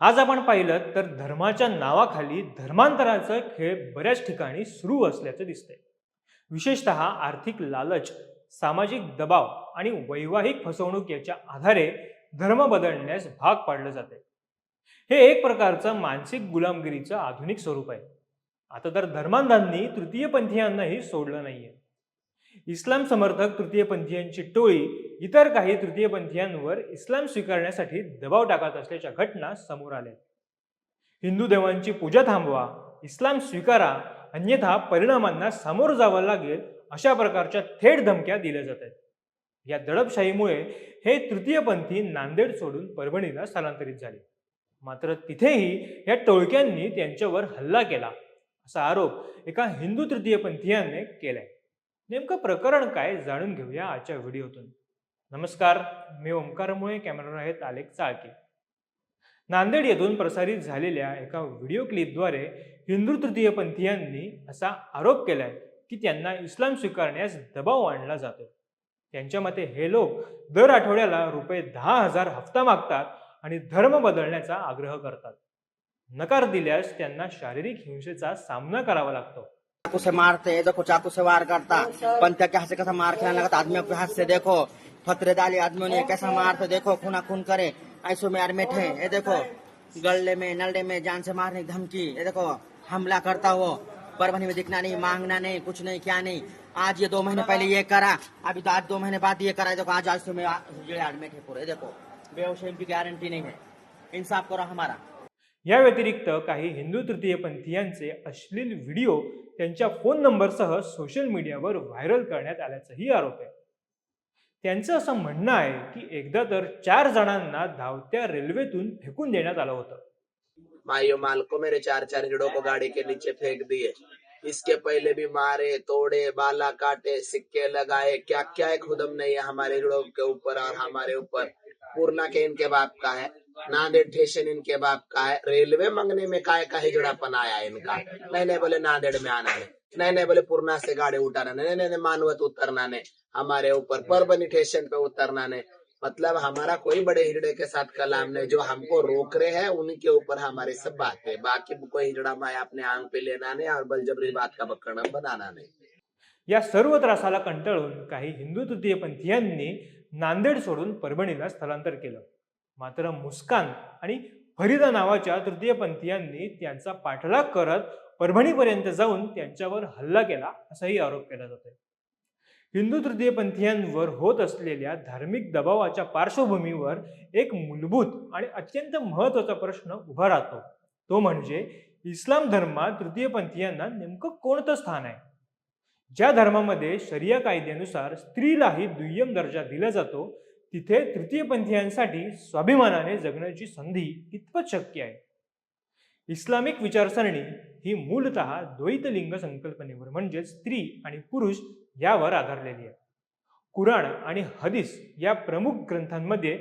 आज आपण पाहिलं तर धर्माच्या नावाखाली धर्मांतराचा खेळ बऱ्याच ठिकाणी सुरू असल्याचं दिसतंय. विशेषतः आर्थिक लालच सामाजिक दबाव आणि वैवाहिक फसवणूक याच्या आधारे धर्म बदलण्यास भाग पाडलं जाते हे एक प्रकारचं मानसिक गुलामगिरीचं आधुनिक स्वरूप आहे. आता तर धर्मांधांनी तृतीयपंथीयांनाही सोडलं नाहीये. इस्लाम समर्थक तृतीयपंथीयांची टोळी इतर काही तृतीयपंथीयांवर इस्लाम स्वीकारण्यासाठी दबाव टाकत असल्याच्या घटना समोर आल्या. हिंदू देवांची पूजा थांबवा इस्लाम स्वीकारा अन्यथा परिणामांना सामोरं जावं लागेल अशा प्रकारच्या थेट धमक्या दिल्या जात आहेत. या दडपशाहीमुळे हे तृतीयपंथी नांदेड सोडून परभणीला स्थलांतरित झाले. मात्र तिथेही या टोळक्यांनी त्यांच्यावर हल्ला केला असा आरोप एका हिंदू तृतीयपंथीयाने केलाय. नेमकं प्रकरण काय जाणून घेऊया आजच्या व्हिडिओतून. नमस्कार मी ओंकारमुळे कॅमेरावर आहेत आलेख चाळके. नांदेड येथून प्रसारित झालेल्या एका व्हिडिओ क्लिपद्वारे हिंदू तृतीयपंथीयांनी असा आरोप केलाय की त्यांना इस्लाम स्वीकारण्यास दबाव आणला जातो. त्यांच्या मते हे लोक दर आठवड्याला रुपये दहा हजार हप्ता मागतात आणि धर्म बदलण्याचा आग्रह करतात. नकार दिल्यास त्यांना शारीरिक हिंसेचा सामना करावा लागतो. चाकू से मारते देखो चाकू से वार करता पंत्या के हाथ से कैसा मार खिलाने लगा आदमी के हाथ से देखो. फतरे डाली आदमियों ने, कैसा मारते देखो खूना खून करे ऐसो में यार बैठे ये देखो, गले में, नलडे में जान से मारने की धमकी, ये देखो, हमला करता हो परभनी में दिखना नहीं, मांगना नहीं, कुछ नहीं, क्या नहीं, आज ये दो महीने पहले ये करा, अभी तो आज दो महीने बाद ये करा देखो, आज आज में ये आदमी पूरे देखो, बेहोश की गारंटी नहीं है, इंसाफ करो हमारा। या व्यतिरिक्त काही हिंदू तृतीयपंथीयांचे अश्लील व्हिडिओ त्यांच्या फ़ोन नंबरसह सोशल मीडियावर व्हायरल करण्यात आल्याचाही आरोप आहे त्यांचं असं म्हणणं आहे की एकदा तर चार जणांना धावत्या रेल्वेतून फेकून देण्यात आलं होतं. माल को मेरे चार चार रीढ़ों को गाड़ी के नीचे फेंक दिए। इसके पहले भी मारे, तोड़े, बाला काटे, सिक्के लगाए क्या क्या एक खुदम नहीं है हमारे रीढ़ों के ऊपर और हमारे ऊपर। पूर्णा के इनके बाप का है, नांदेड़ स्टेशन इनके बाप का है। रेलवे मंगने में काय का ही आया इनका? नहीं नहीं बोले, नांदेड़ में आना है। नहीं नहीं, बोले पूर्णा से गाड़ी उठाना नहीं नहीं मानवत उतरना नहीं। हमारे ऊपर परबनी स्टेशन पे उतरना नहीं। मतलब हमारा कोई बड़े हिजड़े के साथ कलाम नहीं, जो हमको रोक रहे हैं, उनके ऊपर हमारी सब बात है। बाकी कोई हिजड़ा माया अपने आंग पे लेना नहीं और बलजबरी बात का बकरना बनाना नहीं। या सर्व त्रासाला कंटाळून काही हिंदू तृतीयपंथीयांनी नांदेड सोडून परभणीला स्थलांतर केलं. मात्र मुस्कान आणि फरीदा नावाच्या तृतीयपंथीयांनी त्यांचा पाठलाग करत परभणीपर्यंत जाऊन त्यांच्यावर हल्ला केला असाही आरोप केला जातोय. हिंदू तृतीयपंथीयांवर होत असलेल्या धार्मिक दबावाच्या पार्श्वभूमीवर एक मूलभूत आणि अत्यंत महत्त्वाचा प्रश्न उभा राहतो. तो म्हणजे इस्लाम धर्मात तृतीयपंथीयांना नेमकं कोणतं स्थान आहे? ज्या धर्मामध्ये शरिया कायद्यानुसार स्त्रीलाही दुय्यम दर्जा दिला जातो तिथे तृतीयपंथीयांसाठी स्वाभिमानाने जगण्याची संधी कितपत शक्य आहे? इस्लामिक विचारसरणी ही मूलतः द्वैत लिंग संकल्पनेवर म्हणजेच स्त्री आणि पुरुष यावर आधारलेली आहे. कुराण आणि हदीस या प्रमुख ग्रंथांमध्ये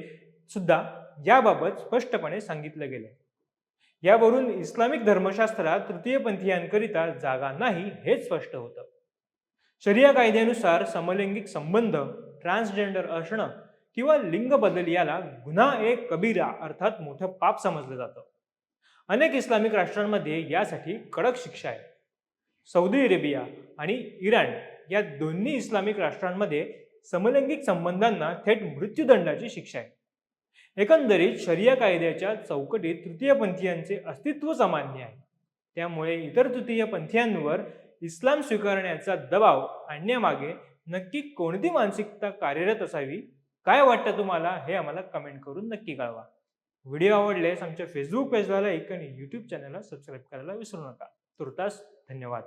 सुद्धा याबाबत स्पष्टपणे सांगितलं गेलं यावरून इस्लामिक धर्मशास्त्रात तृतीयपंथीयांकरिता जागा नाही हेच स्पष्ट होतं. शरिया कायद्यानुसार समलैंगिक संबंध ट्रान्सजेंडर असणं किंवा लिंग बदल याला गुन्हा एक कबीरा अर्थात मोठं पाप समजलं जातं. अनेक इस्लामिक राष्ट्रांमध्ये यासाठी कडक शिक्षा आहे. सौदी अरेबिया आणि इराण या दोन्ही इस्लामिक राष्ट्रांमध्ये समलैंगिक संबंधांना थेट मृत्यूदंडाची शिक्षा आहे. एकंदरीत शरिया कायद्याच्या चौकटीत तृतीयपंथीयांचे अस्तित्व सामान्य आहे. त्यामुळे इतर तृतीयपंथीयांवर इस्लाम स्वीकारण्याचा दबाव आणण्यामागे नक्की कोणती मानसिकता कार्यरत असावी काय वाटतं तुम्हाला? हे आम्हाला कमेंट करून नक्की कळवा. व्हिडिओ आवडल्यास आमच्या फेसबुक पेजला लाईक आणि यूट्यूब चॅनलला सबस्क्राईब करायला विसरू नका. तुर्तास धन्यवाद.